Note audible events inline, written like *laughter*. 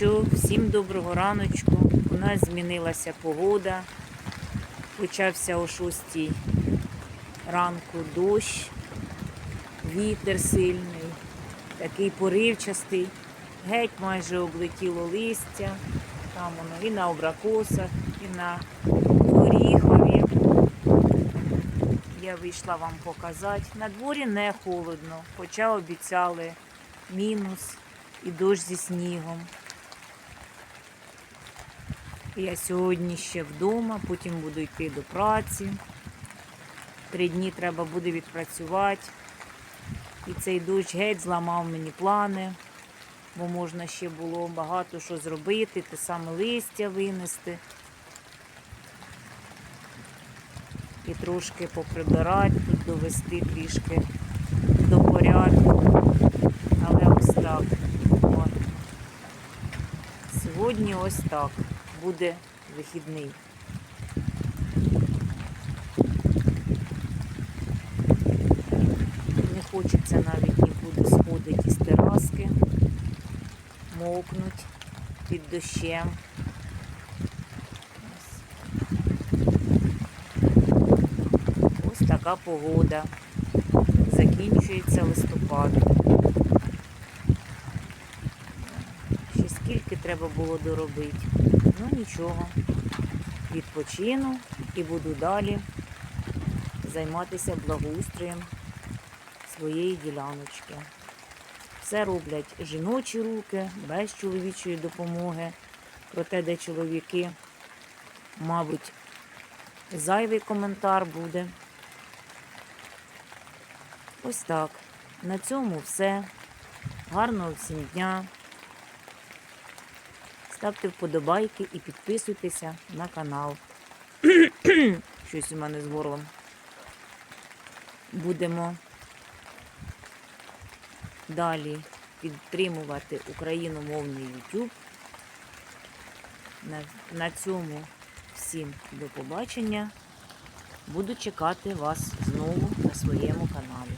що, всім доброго раночку. У нас змінилася погода. Почався о 6 ранку дощ, вітер сильний, такий поривчастий. Геть майже облетіло листя. Там воно і на обракосах, і на горіхові. Я вийшла вам показати. На дворі не холодно, хоча обіцяли мінус і дощ зі снігом. Я сьогодні ще вдома, потім буду йти до праці. Три дні треба буде відпрацювати. І цей дощ геть зламав мені плани, бо можна ще було багато що зробити, те саме листя винести. І трошки поприбирати, тут довести трішки до порядку. Але ось так. Сьогодні ось так буде вихідний. Не хочеться навіть нікуди сходити із тераски, мокнуть під дощем. Ось. Така погода. Закінчується треба було доробити. Ну нічого. Відпочину і буду далі займатися благоустроєм своєї діляночки. Все роблять жіночі руки, без чоловічої допомоги. Проте, де чоловіки, мабуть, зайвий коментар буде. Ось так. На цьому все. Гарного всім дня. Ставте вподобайки і підписуйтеся на канал. *clears throat* Щось у мене з горлом. Будемо далі підтримувати україномовний YouTube. На, на цьому всім до побачення. Буду чекати вас знову на своєму каналі.